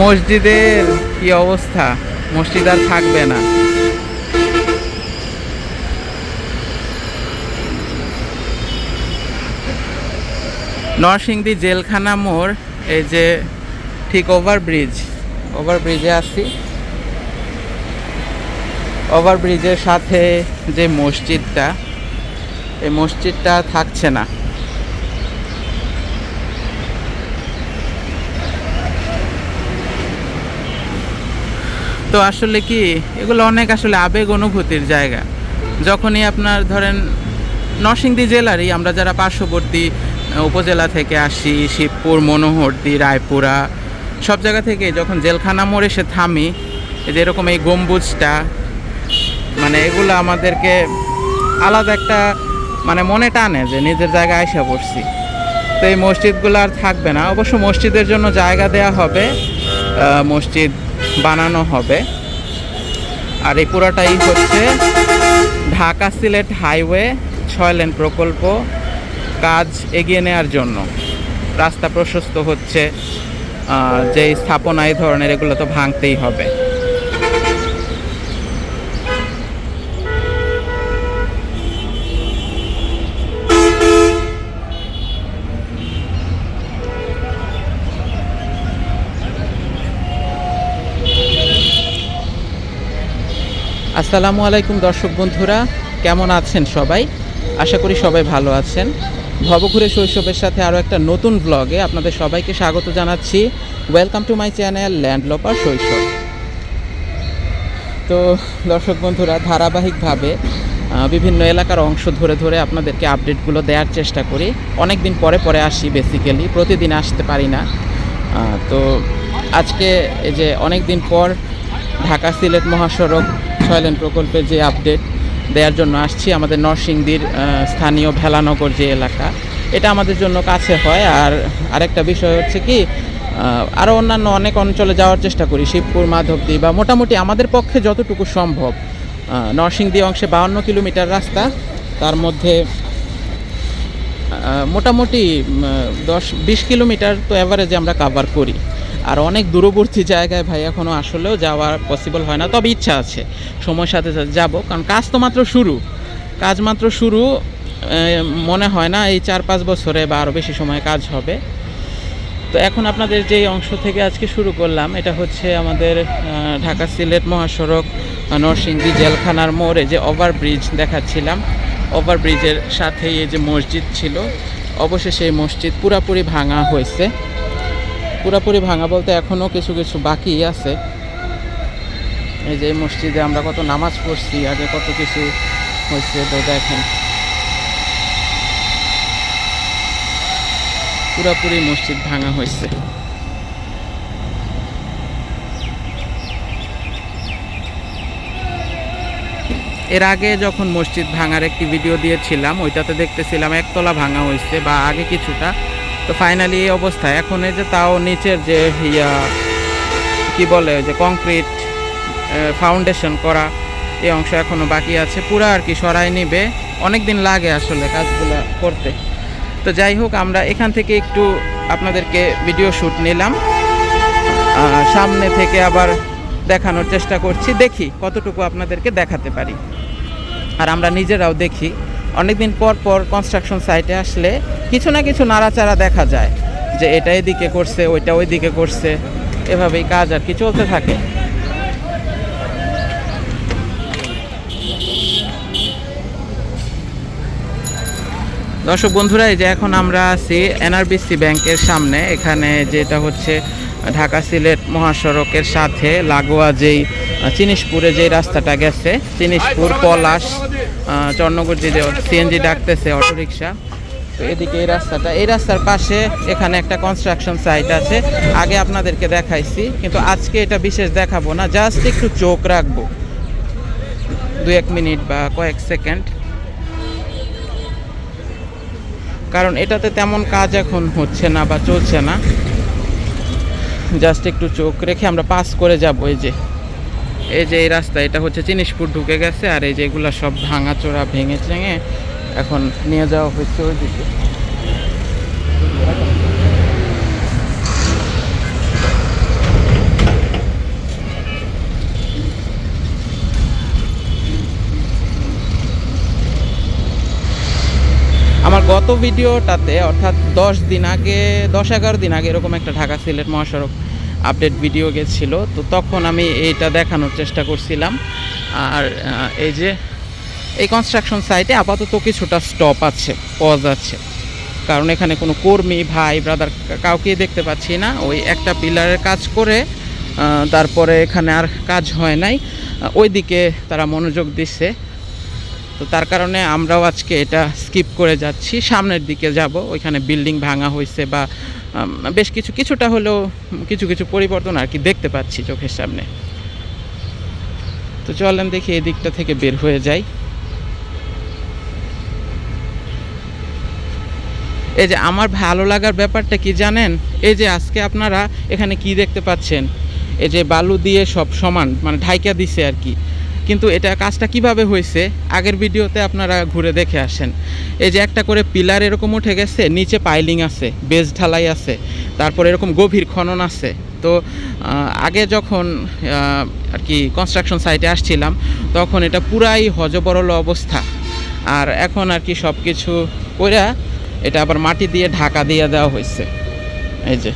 মসজিদের কি অবস্থা? মসজিদ আর থাকবে না। নরসিংদী জেলখানা মোড়, এই যে ঠিক ওভারব্রিজ ওভারব্রিজে আছি। ওভারব্রিজের সাথে যে মসজিদটা, এই মসজিদটা থাকছে না। তো আসলে কি, এগুলো অনেক আসলে আবেগ অনুভূতির জায়গা। যখনই আপনার ধরেন নরসিংদী জেলারই আমরা যারা পার্শ্ববর্তী উপজেলা থেকে আসি, শিবপুর, মনোহরদি, রায়পুরা, সব জায়গা থেকে যখন জেলখানা মোড় এসে থামি, এই যে এরকম এই গম্বুজটা মানে এগুলো আমাদেরকে আলাদা একটা মানে মনে টানে যে নিজের জায়গায় আইসা পড়ছি। তো এই মসজিদগুলো আর থাকবে না। অবশ্য মসজিদের জন্য জায়গা দেয়া হবে। মসজিদ বানানো হবে। আর এই পুরাটাই হচ্ছে ঢাকা সিলেট হাইওয়ে ছয় লেন প্রকল্প কাজ এগিয়ে নেওয়ার জন্য। রাস্তা প্রশস্ত হচ্ছে যে স্থাপনা এই ধরনের, এগুলো তো ভাঙতেই হবে। আসসালামু আলাইকুম দর্শক বন্ধুরা, কেমন আছেন সবাই? আশা করি সবাই ভালো আছেন। ভবঘুরে শৈশবের সাথে আরও একটা নতুন ব্লগে আপনাদের সবাইকে স্বাগত জানাচ্ছি। Welcome to my channel Landloper Shoishob তো দর্শক বন্ধুরা, ধারাবাহিকভাবে বিভিন্ন এলাকার অংশ ধরে ধরে আপনাদেরকে আপডেটগুলো দেওয়ার চেষ্টা করি। অনেক দিন পরে পরে আসি বেসিক্যালি প্রতিদিন আসতে পারি না। তো আজকে এই যে অনেক দিন পর ঢাকা সিলেট মহাসড়ক ছয় লেন প্রকল্পের যে আপডেট দেওয়ার জন্য আসছি, আমাদের নরসিংদীর স্থানীয় ভেলানগর যে এলাকা, এটা আমাদের জন্য কাছে হয়। আর আরেকটা বিষয় হচ্ছে কি আরও অন্যান্য অনেক অঞ্চলে যাওয়ার চেষ্টা করি, শিবপুর, মাধবদী বা মোটামুটি আমাদের পক্ষে যতটুকু সম্ভব। নরসিংদী অংশে বাউন্ন কিলোমিটার রাস্তা, তার মধ্যে মোটামুটি দশ, বিশ কিলোমিটার তো অ্যাভারেজে আমরা কাভার করি। আর অনেক দূরবর্তী জায়গায় ভাই এখনও আসলেও যাওয়া পসিবল হয় না। তবে ইচ্ছা আছে, সময়ের সাথে সাথে যাব। কারণ কাজ তো মাত্র শুরু। কাজ মাত্র শুরু মনে হয় না এই চার পাঁচ বছরে বা আরও বেশি সময় কাজ হবে। তো এখন আপনাদের যে অংশ থেকে আজকে শুরু করলাম, এটা হচ্ছে আমাদের ঢাকা সিলেট মহাসড়ক নরসিংদী জেলখানার মোড়ে যে ওভারব্রিজ দেখাচ্ছিলাম। ওভারব্রিজের সাথেই এই যে মসজিদ ছিল, অবশেষে এই মসজিদ পুরাপুরি ভাঙা হয়েছে। পুরাপুরি ভাঙা বলতে এখনও কিছু কিছু বাকি আছে। এই যে মসজিদে আমরা কত নামাজ পড়ছি, আগে কত কিছু হয়েছে তো দেখেন। পুরাপুরি মসজিদ ভাঙা হয়েছে। এর আগে যখন মসজিদ ভাঙার একটি ভিডিও দিয়েছিলাম, ওইটাতে দেখতেছিলাম একতলা ভাঙা হয়েছে বা আগে কিছুটা। তো ফাইনালি এই অবস্থা এখন এই যে তাও নিচের যে ইয়া, কি বলে, যে কংক্রিট ফাউন্ডেশন করা এই অংশ এখনও বাকি আছে। পুরো আর কি সরাই নিবে। অনেক দিন লাগে আসলে কাজগুলো করতে। তো যাই হোক, আমরা এখান থেকে একটু আপনাদেরকে ভিডিও শ্যুট নিলাম। সামনে থেকে আবার দেখানোর চেষ্টা করছি। দেখি কতটুকু আপনাদেরকে দেখাতে পারি। আর আমরা নিজেরাও দেখি। অনেকদিন পর পর কনস্ট্রাকশন সাইটে আসলে কিছু না কিছু নাড়াচাড়া দেখা যায় যে এটা এদিকে করছে, ওইটা ওইদিকে করছে, এভাবেই কাজ আর কি চলতে থাকে। দর্শক বন্ধুরা, এই যে এখন আমরা আছি এনআরবিসি ব্যাংকের সামনে। এখানে যেটা হচ্ছে ঢাকা সিলেট মহাসড়কের সাথে লাগোয়া যেই চিনিশপুরে যেই রাস্তাটা গেছে, চিনিশপুর, পলাশ চর্ণগর যে সিএনজি ডাকতেছে, অটোরিকশা, তো এদিকে এই রাস্তাটা, এই রাস্তার পাশে এখানে একটা কনস্ট্রাকশন সাইট আছে, আগে আপনাদেরকে দেখাইছি, কিন্তু আজকে এটা বিশেষ দেখাবো না জাস্ট একটু চোখ রাখব। দু এক মিনিট বা কয়েক সেকেন্ড। কারণ এটাতে তেমন কাজ এখন হচ্ছে না বা চলছে না। জাস্ট একটু চোখ রেখে আমরা পাস করে যাব, এই যে। এই যে এই রাস্তা এটা হচ্ছে জিনিসপুর ঢুকে গেছে, আর এই যেগুলো সব ভাঙাচোরা ভেঙে চেঙে এখন নিয়ে যাওয়া হচ্ছে ওই দিকে আমার গত ভিডিওটাতে, অর্থাৎ দশ দিন আগে, দশ এগারো দিন আগে এরকম একটা ঢাকা সিলেট মহাসড়ক আপডেট ভিডিও গেছিল, তো তখন আমি এইটা দেখানোর চেষ্টা করছিলাম। আর এই যে, এই কনস্ট্রাকশন সাইটে আপাতত কিছুটা স্টপ আছে পজ আছে। কারণ এখানে কোনো কর্মী, ভাই ব্রাদার কাউকেই দেখতে পাচ্ছি না। ওই একটা পিলারের কাজ করে তারপরে এখানে আর কাজ হয় নাই। ওইদিকে তারা মনোযোগ দিচ্ছে তো তার কারণে আমরাও আজকে এটা স্কিপ করে যাচ্ছি। সামনের দিকে যাব। ওইখানে বিল্ডিং ভাঙা হয়েছে বা বেশ কিছু, কিছুটা হলেও কিছু কিছু পরিবর্তন আর কি দেখতে পাচ্ছি চোখের সামনে। তো চলেন দেখি এই দিকটা থেকে বের হয়ে যাই। এই যে আমার ভালো লাগার ব্যাপারটা কি জানেন? এই যে আজকে আপনারা এখানে কি দেখতে পাচ্ছেন? এই যে বালু দিয়ে সব সমান মানে ঢাইকা দিছে আর কি। কিন্তু এটা কাজটা কীভাবে হয়েছে, আগের ভিডিওতে আপনারা ঘুরে দেখে আসেন। এই যে একটা করে পিলার এরকম উঠে গেছে, নিচে পাইলিং আছে, বেজ ঢালাই আছে, তারপর এরকম গভীর খনন আছে। তো আগে যখন আর কি কনস্ট্রাকশন সাইটে আসছিলাম, তখন এটা পুরাই হজবরল অবস্থা। আর এখন আর কি সব কিছু কইরা এটা আবার মাটি দিয়ে ঢাকা দিয়ে দেওয়া হয়েছে। এই যে।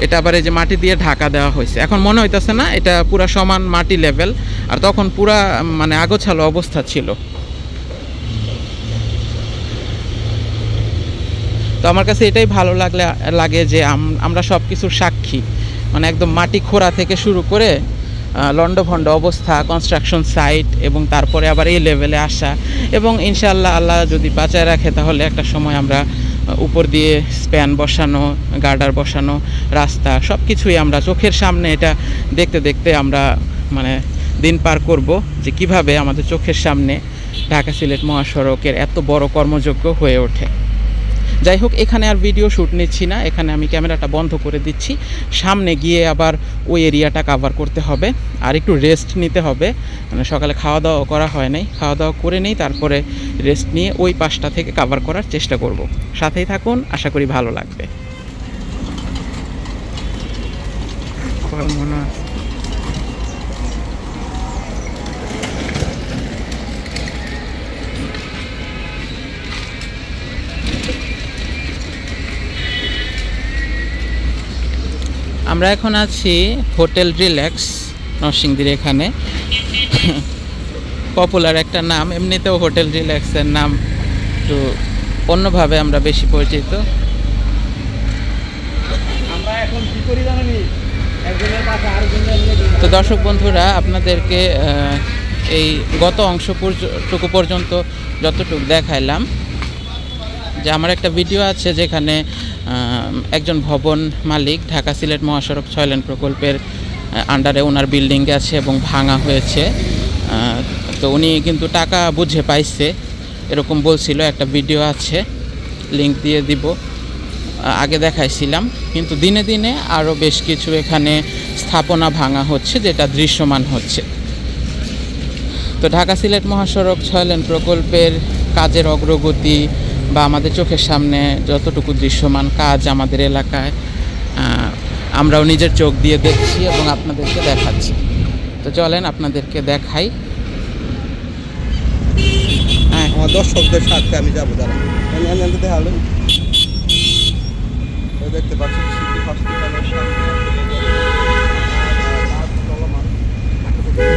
এটা আবার এই যে মাটি দিয়ে ঢাকা দেওয়া হয়েছে। এখন মনে হইতেছে না, এটা পুরা সমান মাটি লেভেল আর তখন পুরা মানে আগোছালো অবস্থা ছিল। তো আমার কাছে এটাই ভালো লাগলে, লাগে যে আম- আমরা সব কিছুর সাক্ষী। মানে একদম মাটি খোঁড়া থেকে শুরু করে লন্ডভন্ড অবস্থা কনস্ট্রাকশন সাইট এবং তারপরে আবার এই লেভেলে আসা। এবং ইনশাল্লাহ আল্লাহ যদি বাঁচায় রাখে, তাহলে একটা সময় আমরা উপর দিয়ে স্প্যান বসানো, গার্ডার বসানো, রাস্তা সব কিছুই আমরা চোখের সামনে এটা দেখতে দেখতে আমরা মানে দিন পার করব যে কীভাবে আমাদের চোখের সামনে ঢাকা সিলেট মহাসড়কের এত বড় কর্মযোগ্য হয়ে ওঠে। যাই হোক, এখানে আর ভিডিও শ্যুট নিচ্ছি না। এখানে আমি ক্যামেরাটা বন্ধ করে দিচ্ছি। সামনে গিয়ে আবার ওই এরিয়াটা কাভার করতে হবে। আর একটু রেস্ট নিতে হবে। মানে সকালে খাওয়া দাওয়া করা হয় নাই। খাওয়া দাওয়া করে নেই, তারপরে রেস্ট নিয়ে ওই পাশটা থেকে কাভার করার চেষ্টা করব। সাথেই থাকুন, আশা করি ভালো লাগবে। মনে আছে। আমরা এখন আছি হোটেল রিল্যাক্স নরসিংদীর এখানে। পপুলার একটা নাম এমনিতেও হোটেল রিল্যাক্সের নাম একটু অন্যভাবে আমরা বেশি পরিচিত। তো দর্শক বন্ধুরা আপনাদেরকে এই গত অংশ পর্যটুকু পর্যন্ত যতটুকু দেখাইলাম যে আমার একটা ভিডিও আছে যেখানে একজন ভবন মালিক ঢাকা সিলেট মহাসড়ক ছয় লেন প্রকল্পের আন্ডারে ওনার বিল্ডিং আছে এবং ভাঙা হয়েছে। তো উনি কিন্তু টাকা বুঝে পাইছে, এরকম বলছিল, একটা ভিডিও আছে লিংক দিয়ে দিব। আগে দেখাইছিলাম, কিন্তু দিনে দিনে আরও বেশ কিছু এখানে স্থাপনা ভাঙা হচ্ছে, যেটা দৃশ্যমান হচ্ছে। তো ঢাকা সিলেট মহাসড়ক ছয় লেন প্রকল্পের কাজের অগ্রগতি বা আমাদের চোখের সামনে যতটুকু দৃশ্যমান কাজ আমাদের এলাকায় আমরাও নিজের চোখ দিয়ে দেখছি এবং আপনাদেরকে দেখাচ্ছি। তো চলেন আপনাদেরকে দেখাই। হ্যাঁ। আমার দর্শকদের সাথে আমি যাব দাঁড়া দেখাল দেখতে পাচ্ছি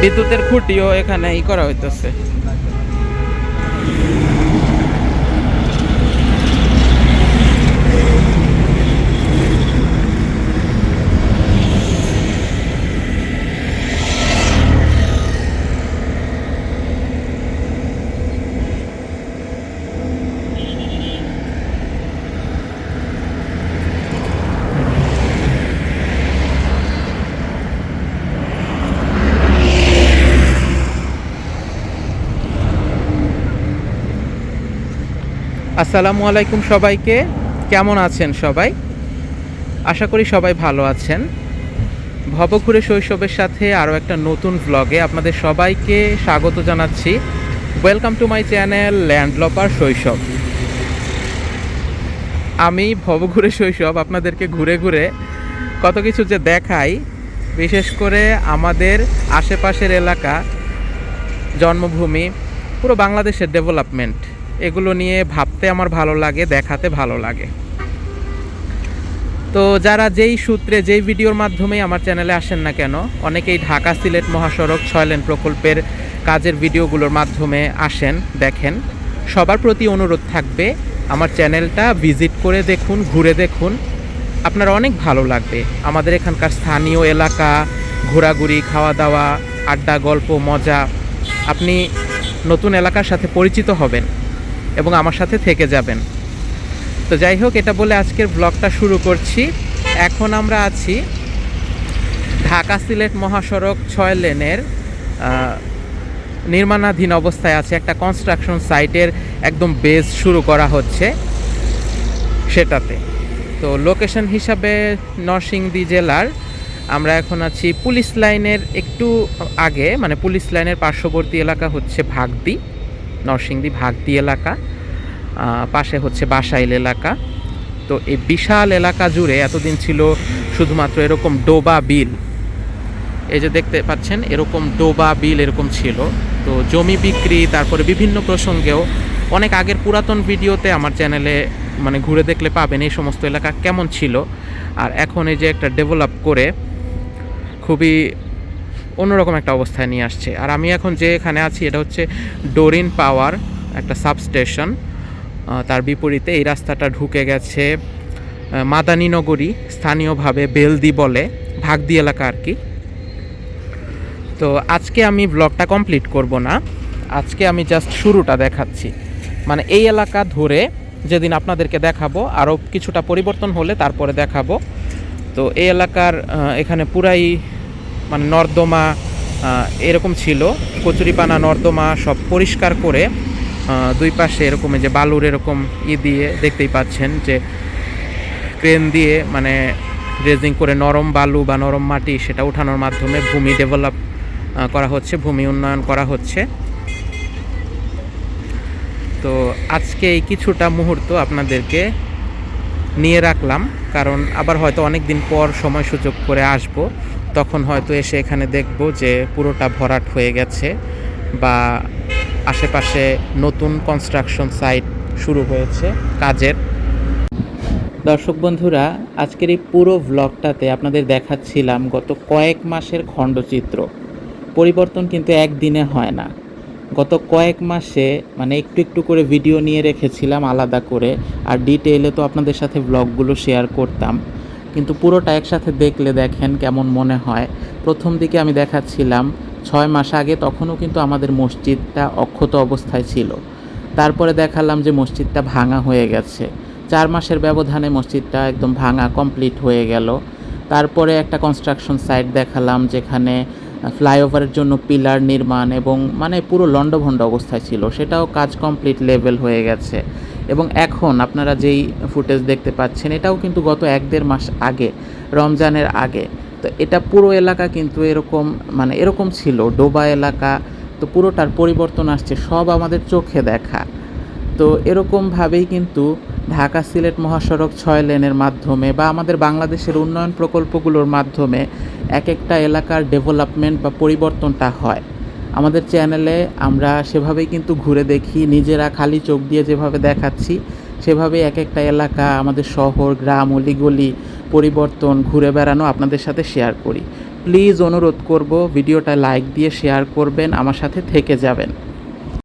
বিদ্যুতের খুঁটিও এখানে ই করা হইতেছে। আসসালামু আলাইকুম সবাইকে। কেমন আছেন সবাই? আশা করি সবাই ভালো আছেন। ভবঘুরে শৈশবের সাথে আরও একটা নতুন ভ্লগে আপনাদের সবাইকে স্বাগত জানাচ্ছি। Welcome to my channel Landloper Shoishob আমি ভবঘুরে শৈশব আপনাদেরকে ঘুরে ঘুরে কত কিছু যে দেখাই, বিশেষ করে আমাদের আশেপাশের এলাকা, জন্মভূমি, পুরো বাংলাদেশের ডেভেলপমেন্ট এগুলো নিয়ে ভাবতে আমার ভালো লাগে, দেখাতে ভালো লাগে। তো যারা যেই সূত্রে, যেই ভিডিওর মাধ্যমে আমার চ্যানেলে আসেন না কেন, অনেকেই ঢাকা সিলেট মহাসড়ক ছয় লেন প্রকল্পের কাজের ভিডিওগুলোর মাধ্যমে আসেন, দেখেন। সবার প্রতি অনুরোধ থাকবে, আমার চ্যানেলটা ভিজিট করে দেখুন, ঘুরে দেখুন। আপনার অনেক ভালো লাগবে। আমাদের এখানকার স্থানীয় এলাকা, ঘোরাঘুরি খাওয়া দাওয়া আড্ডা, গল্প, মজা, আপনি নতুন এলাকার সাথে পরিচিত হবেন। এবং আমার সাথে থেকে যাবেন। তো যাই হোক, এটা বলে আজকের ব্লগটা শুরু করছি। এখন আমরা আছি ঢাকা সিলেট মহাসড়ক ছয় লেনের নির্মাণাধীন অবস্থায় আছে। একটা কনস্ট্রাকশন সাইটের একদম বেস শুরু করা হচ্ছে সেটাতে। তো লোকেশন হিসাবে নরসিংদী জেলার আমরা এখন আছি পুলিশ লাইনের একটু আগে মানে পুলিশ লাইনের পার্শ্ববর্তী এলাকা হচ্ছে ভাগদি। নরসিংদী ভাগদি এলাকা পাশে হচ্ছে বাসাইল এলাকা। তো এই বিশাল এলাকা জুড়ে এতদিন ছিল শুধুমাত্র এরকম ডোবা বিল। এই যে দেখতে পাচ্ছেন, এরকম ডোবা বিল এরকম ছিল। তো জমি বিক্রি, তারপরে বিভিন্ন প্রসঙ্গেও অনেক আগের পুরাতন ভিডিওতে আমার চ্যানেলে মানে ঘুরে দেখলে পাবেন এই সমস্ত এলাকা কেমন ছিল। আর এখন এই যে একটা ডেভেলপ করে খুবই অন্যরকম একটা অবস্থায় নিয়ে আসছে। আর আমি এখন যে এখানে আছি, এটা হচ্ছে ডোরিন পাওয়ার একটা সাবস্টেশন। তার বিপরীতে এই রাস্তাটা ঢুকে গেছে মাদানীনগরী, স্থানীয়ভাবে বেলদি বলে, ভাগদি এলাকা আর কি। তো আজকে আমি ব্লগটা কমপ্লিট করব না। আজকে আমি জাস্ট শুরুটা দেখাচ্ছি। মানে এই এলাকা ধরে যেদিন আপনাদেরকে দেখাবো, আরও কিছুটা পরিবর্তন হলে তারপরে দেখাবো। তো এই এলাকার এখানে পুরাই মানে নর্দমা এরকম ছিল। কচুরিপানা, নর্দমা সব পরিষ্কার করে দুই পাশে এরকম যে বালুর এরকম ই দিয়ে দেখতেই পাচ্ছেন যে ক্রেন দিয়ে মানে ড্রেজিং করে নরম বালু বা নরম মাটি সেটা উঠানোর মাধ্যমে ভূমি ডেভেলপ করা হচ্ছে, ভূমি উন্নয়ন করা হচ্ছে। তো আজকে এই কিছুটা মুহূর্ত আপনাদেরকে নিয়ে রাখলাম, কারণ আবার হয়তো অনেক দিন পর সময় সুযোগ করে আসব। তখন হয়তো এসে এখানে দেখব যে পুরোটা ভরাট হয়ে গেছে বা আশেপাশে নতুন কনস্ট্রাকশন সাইট শুরু হয়েছে কাজের। দর্শক বন্ধুরা, আজকের এই পুরো ব্লগটাতে আপনাদের দেখাচ্ছিলাম গত কয়েক মাসের খণ্ডচিত্র। পরিবর্তন কিন্তু একদিনে হয় না। গত কয়েক মাসে মানে একটু একটু করে ভিডিও নিয়ে রেখেছিলাম আলাদা করে, আর ডিটেইলে তো আপনাদের সাথে ব্লগগুলো শেয়ার করতাম। কিন্তু পুরোটা একসাথে দেখলে দেখেন কেমন মনে হয়। প্রথম দিকে আমি দেখাচ্ছিলাম, ছয় মাস আগে তখনও কিন্তু আমাদের মসজিদটা অক্ষত অবস্থায় ছিল। তারপরে দেখালাম যে মসজিদটা ভাঙা হয়ে গেছে। চার মাসের ব্যবধানে মসজিদটা একদম ভাঙা কমপ্লিট হয়ে গেল। তারপরে একটা কনস্ট্রাকশন সাইট দেখালাম, যেখানে ফ্লাইওভারের জন্য পিলার নির্মাণ এবং মানে পুরো লণ্ডভণ্ড অবস্থায় ছিল। সেটাও কাজ কমপ্লিট লেভেল হয়ে গেছে। এবং এখন আপনারা যেই ফুটেজ দেখতে পাচ্ছেন, এটাও কিন্তু গত এক দেড় মাস আগে, রমজানের আগে। তো এটা পুরো এলাকা কিন্তু এরকম মানে এরকম ছিল, ডোবা এলাকা, তো পুরোটার পরিবর্তন আসছে, সব আমাদের চোখে দেখা। তো এরকমভাবেই কিন্তু ঢাকা সিলেট মহাসড়ক ছয় লেনের মাধ্যমে বা আমাদের বাংলাদেশের উন্নয়ন প্রকল্পগুলোর মাধ্যমে এক একটা এলাকার ডেভেলপমেন্ট বা পরিবর্তনটা হয়। আমাদের চ্যানেলে আমরা সেভাবেই কিন্তু ঘুরে দেখি, নিজেরা খালি চোখ দিয়ে যেভাবে দেখাচ্ছি সেভাবে এক একটা এলাকা, আমাদের শহর, গ্রাম, অলিগলি, পরিবর্তন, ঘুরে বেড়ানো আপনাদের সাথে শেয়ার করি। প্লিজ অনুরোধ করব, ভিডিওটা লাইক দিয়ে শেয়ার করবেন, আমার সাথে থেকে যাবেন।